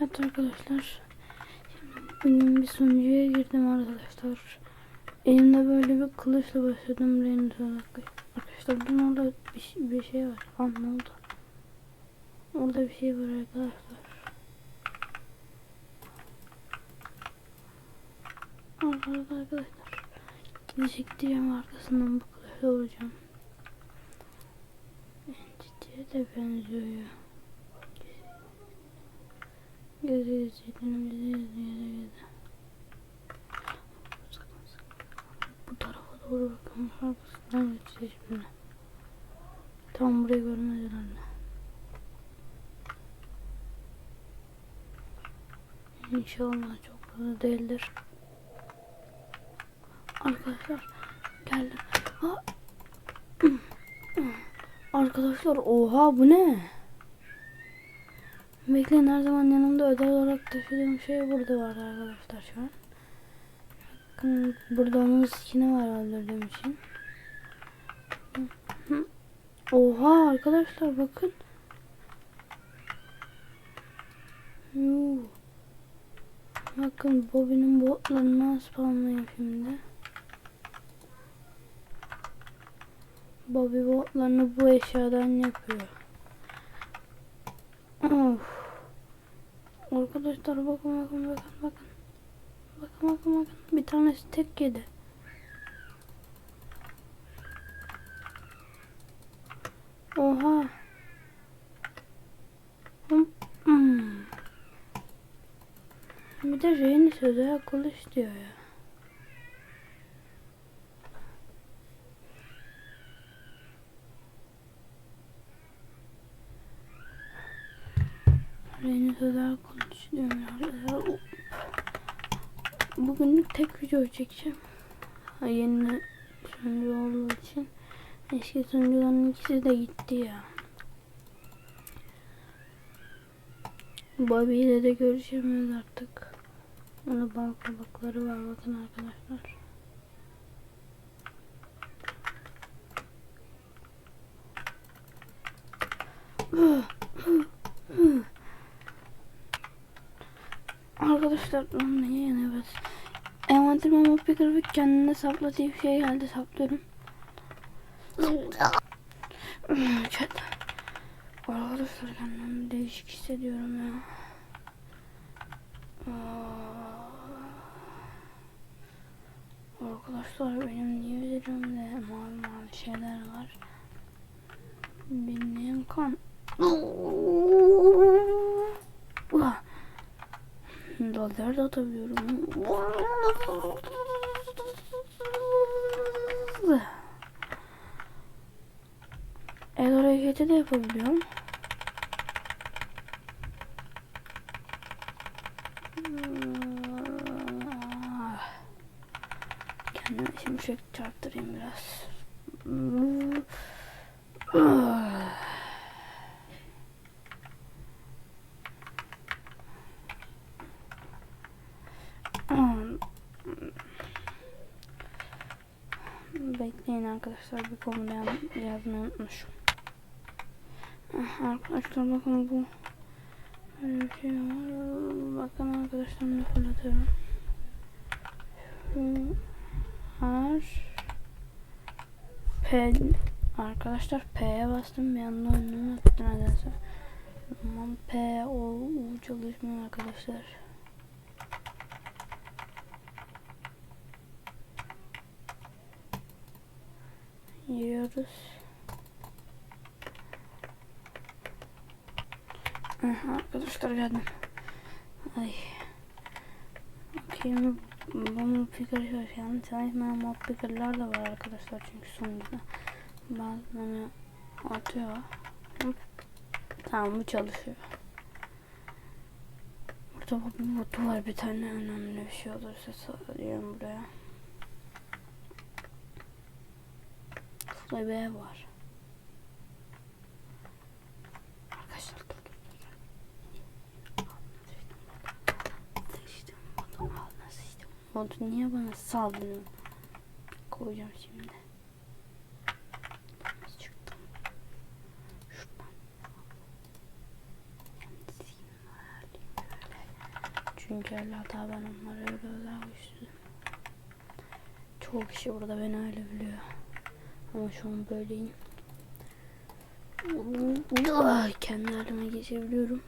Evet arkadaşlar. Bugün bir sunucuya girdim arkadaşlar. Elimde böyle bir kılıçla başladım olarak. Arkadaşlar dün orada bir, şey- bir şey var. Lan ne oldu? Orada bir şey var arkadaşlar. Arkadaşlar arkadaşlar. Gidecek diyeceğim arkasından bu kılıçla vuracağım. Ciddiye de benziyor ya. İzleyelim, gözü izleyelim. Sakın sakın. Bu tarafa doğru bakın. Arkasından geçeceğiz şimdi. Tam burayı görmez herhalde. İnşallah çok fazla değildir. Arkadaşlar geldim. Ha. Arkadaşlar oha bu ne? Bekleyin her zaman yanımda ödev olarak taşıdığım şey burada var arkadaşlar şu an. Bakın burada onun skini var öldürdüğüm için. Oha arkadaşlar bakın. Yuh. Bakın Bobby'nin botlarını spamlayayım şimdi. Bobby botlarını bu eşyadan yapıyor. Arkadaşlar bakın bakın bakın bakın. Bakın bakın bakın. Bir tanesi tek yedi. Oha. Hmm. Bir de Reyni sözü kılıç diyor ya. Reyni sözler konuşuyorum arkadaşlar. Bugünlük tek video çekeceğim. Ha, yeni sunucu olduğu için. Eski sunucuların ikisi de gitti ya. Bobby ile de görüşemiyoruz artık. Onun bal kabakları var bakın arkadaşlar. Arkadaşlar neye yenemez? Envanter memo picker ve kendine sapla diye bir şey geldi saplıyorum. Chat. Arkadaşlar kendimi değişik hissediyorum ya. Arkadaşlar benim niye üzerimde mavi mavi şeyler var? Benim kan. Lazer de atabiliyorum. El hareketi de yapabiliyorum. Kendime şimşek çarptırayım biraz. Bekleyin arkadaşlar bir konuda yazmayı unutmuşum. Ah, Arkadaşlar bakın bu Böyle bir şey var. Bakın arkadaşlar ne fırlatıyorum. Şu her P arkadaşlar P'ye bastım bir anda oyunum attı nedense. P o U çalışmıyor arkadaşlar. Yiyoruz. Aha, arkadaşlar geldim. Ay. Bakayım bu picker yani tanıtmayan mod pickerlar da var arkadaşlar çünkü sonuçta bazılarını atıyor. Hop. Tamam bu çalışıyor. Burada bu botu var bir tane önemli bir şey olursa söyleyeyim buraya. Burada ev var. Arkadaşlar dur dur dur. Modu niye bana saldırıyor? Koyacağım şimdi. Çünkü Allah'ta ben onlara öyle özel güçlüyüm. Çoğu kişi burada beni öyle biliyor. Ama şu an böyleyim. Kendi halime geçebiliyorum.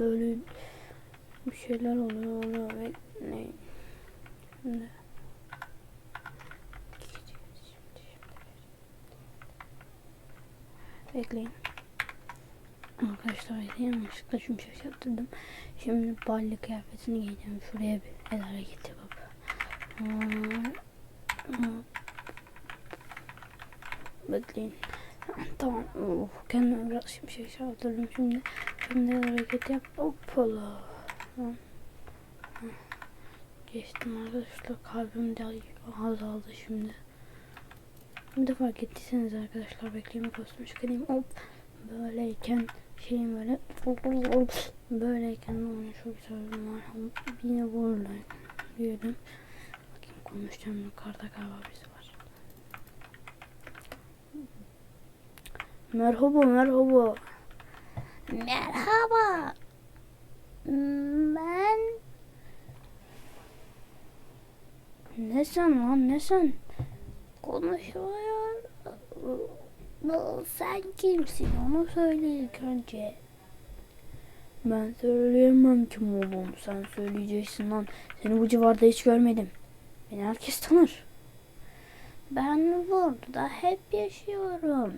Böyle bir şeyler oluyor oluyor ve ne? Şimdi. Bekleyin. Arkadaşlar yanlışlıkla şimşek yaptırdım. Şimdi balli kıyafetini giyeceğim. Şuraya bir el hareket yapıp. Bekleyin. Tamam. Oh, kendime biraz şimşek yaptırdım şimdi. Şimdi hareket yap. Hoppala. Geçtim arkadaşlar. Kalbim de azaldı şimdi. Şimdi fark ettiyseniz arkadaşlar bekleyin bir kostüm çıkarayım. Hop. Böyleyken şeyim böyle böyleyken onun çok sözüm var. Yine vururlar diyelim. Bakayım konuşacağım yukarıda galiba birisi var. Merhaba merhaba. Merhaba. Ben Ne sen lan ne sen? Konuşuyor. Sen kimsin onu söyle ilk önce. Ben söyleyemem kim oğlum. Sen söyleyeceksin lan. Seni bu civarda hiç görmedim. Beni herkes tanır. Ben burada hep yaşıyorum.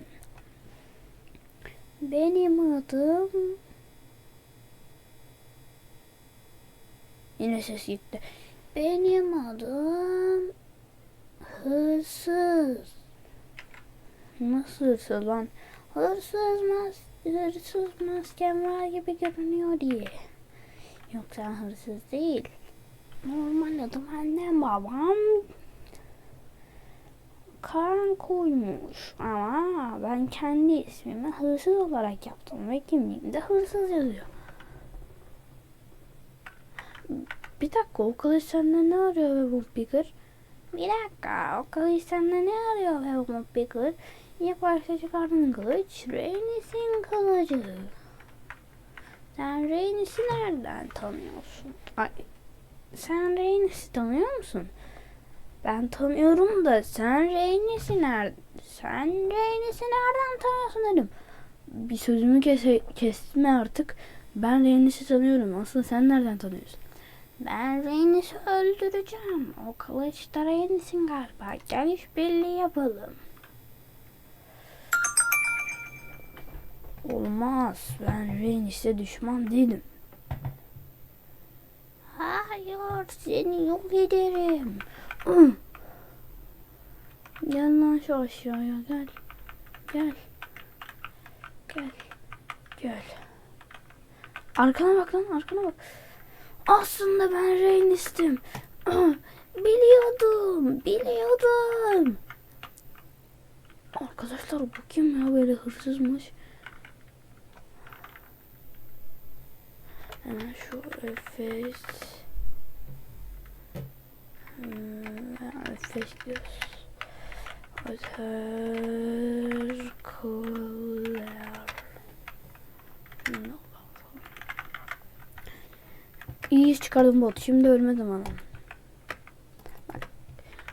Benim adım Yine ses gitti. benim adım hırsız. Nasıl lan? Hırsız mas hırsız maskem var gibi görünüyor diye. Yoksa hırsız değil. Normal adım annem babam Karan koymuş ama ben kendi ismimi hırsız olarak yaptım ve kimliğimde hırsız yazıyor. Bir dakika o kılıç sende ne arıyor ve bu Bigger? Bir dakika o kılıç sende ne arıyor ve bu Bigger? İlk başta çıkardığın kılıç Rhaenys'in kılıcı. Sen Rhaenys'i nereden tanıyorsun? Ay, sen Rhaenys'i tanıyor musun? Ben tanıyorum da sen Rhaenys'i nerede? Sen Rhaenys'i nereden tanıyorsun dedim. Bir sözümü kese, kesme artık. Ben Rhaenys'i tanıyorum. Aslında sen nereden tanıyorsun? Ben Rhaenys'i öldüreceğim. O kılıçta Rhaenys'in galiba. Gel işbirliği yapalım. Olmaz. Ben Rhaenys'e düşman değilim. Hayır seni yok ederim. Gel lan şu aşağıya gel. Gel. Gel. Gel. Arkana bak lan arkana bak. Aslında ben Rhaenys'tim. Ah, Biliyordum. Biliyordum. Arkadaşlar bu kim ya böyle hırsızmış. Hemen şu Efes. Hmm, Efes diyoruz. Öter Kuler. İyi iş çıkardım bot. Şimdi ölme zamanı. Bak.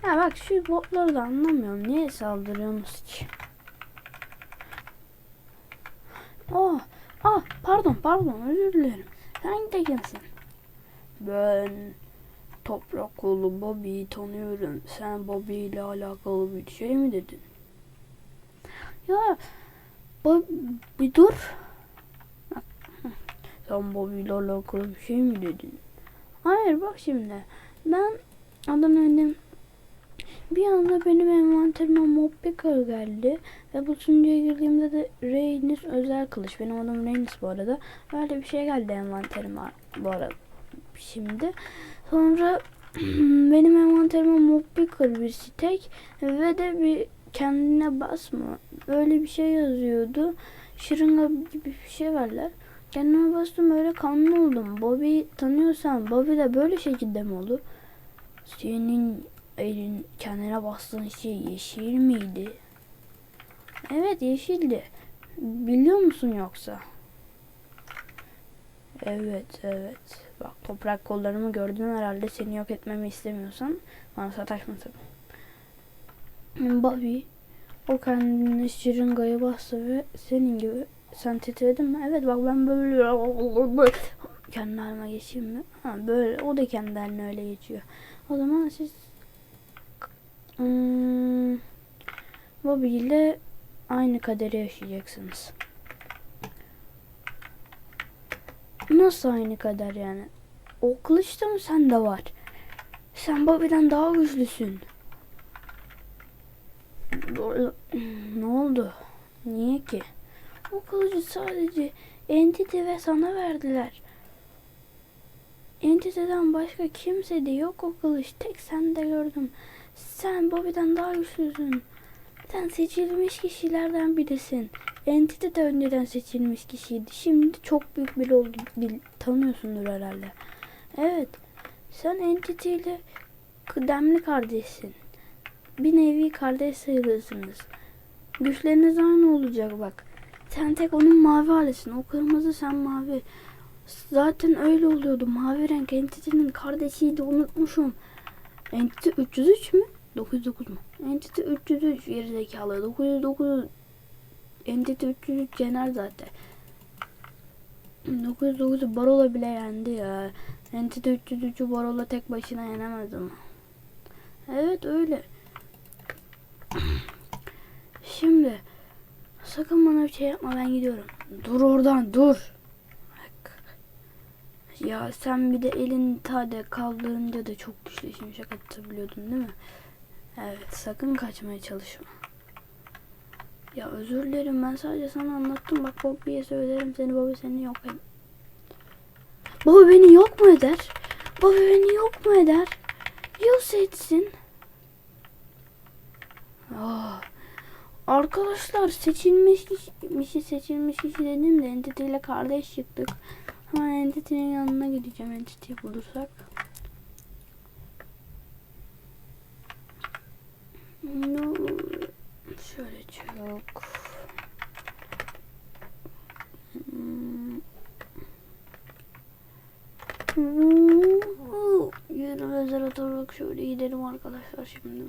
Ya bak şu botları da anlamıyorum. Niye saldırıyorsunuz ki? Oh, ah pardon pardon özür dilerim. Sen de kimsin? Ben Toprak oğlu Bobby'yi tanıyorum. Sen Bobby ile alakalı bir şey mi dedin? Ya Bob bir dur. Sen Bobby ile alakalı bir şey mi dedin? Hayır bak şimdi. Ben adam dedim. Bir anda benim envanterime mob picker geldi. Ve bu sunucuya girdiğimde de Reynis özel kılıç. Benim adım Reynis bu arada. Böyle bir şey geldi envanterime bu arada. Şimdi sonra benim envanterime mob picker bir stek ve de bir kendine basma. Öyle bir şey yazıyordu. Şırınga gibi bir şey verler. Kendime bastım öyle kanlı oldum. Bobby tanıyorsan Bobby de böyle şekilde mi olur? Senin elin kendine bastığın şey yeşil miydi? Evet yeşildi. Biliyor musun yoksa? Evet, evet. Bak toprak kollarımı gördün herhalde. Seni yok etmemi istemiyorsan bana sataşma sakın. Bobby o kendini şırıngaya bastı ve senin gibi sen titredin mi? Evet bak ben böyle kendi halime geçeyim mi? Ha böyle o da kendi haline öyle geçiyor. O zaman siz hmm, Bobby ile aynı kaderi yaşayacaksınız. Nasıl aynı kader yani? O kılıçta mı sende var? Sen Bobby'den daha güçlüsün. Doğru. Ne oldu? Niye ki? O kılıcı sadece Entity ve sana verdiler. Entity'den başka kimse de yok o kılıç. Tek sende gördüm. Sen Bobby'den daha güçlüsün. Sen seçilmiş kişilerden birisin. Entity de önceden seçilmiş kişiydi. Şimdi çok büyük biri oldu. Bil, tanıyorsundur herhalde. Evet. Sen Entity ile kıdemli kardeşsin. Bir nevi kardeş sayılırsınız. Güçleriniz aynı olacak bak. Sen tek onun mavi halisin. O kırmızı sen mavi. Zaten öyle oluyordu. Mavi renk Entity'nin kardeşiydi unutmuşum. Entity 303 mü? 909 mu? Entity 303 gerizekalı. 909 Entity 303 yener zaten. 909'u Barola bile yendi ya. Entity 303'ü Barola tek başına yenemez ama. Evet öyle. Şimdi sakın bana bir şey yapma ben gidiyorum. Dur oradan dur. Ya sen bir de elin tade kaldırınca da çok güçlü şimşek atabiliyordun değil mi? Evet sakın kaçmaya çalışma. Ya özür dilerim ben sadece sana anlattım. Bak Bobby'ye söylerim seni Bobby seni yok eder. Bobby beni yok mu eder? Bobby beni yok mu eder? Yok etsin. Ah. Arkadaşlar seçilmiş kişi, seçilmiş kişi dedim de Entity kardeş çıktık. Hemen Entity'nin yanına gideceğim Entity'yi bulursak. No. Şöyle çok. Hmm. Hmm. Yürü doğru şöyle gidelim arkadaşlar şimdi.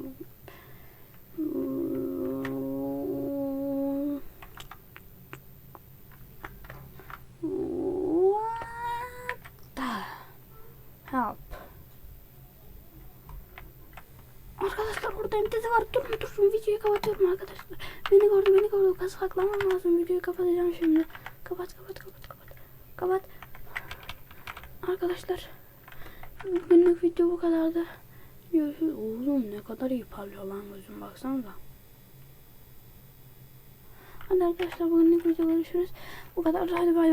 Arkadaşlar burada MTZ var. Durun durun videoyu kapatıyorum arkadaşlar. Beni gördü beni gördü. Kaz saklamam lazım. Videoyu kapatacağım şimdi. Kapat kapat kapat kapat. Kapat. Arkadaşlar. Bugünlük video bu kadardı. Görüşürüz. Oğlum ne kadar iyi parlıyor lan gözüm baksanıza. Hadi arkadaşlar bugünlük video görüşürüz. Bu kadar. Hadi bay bay.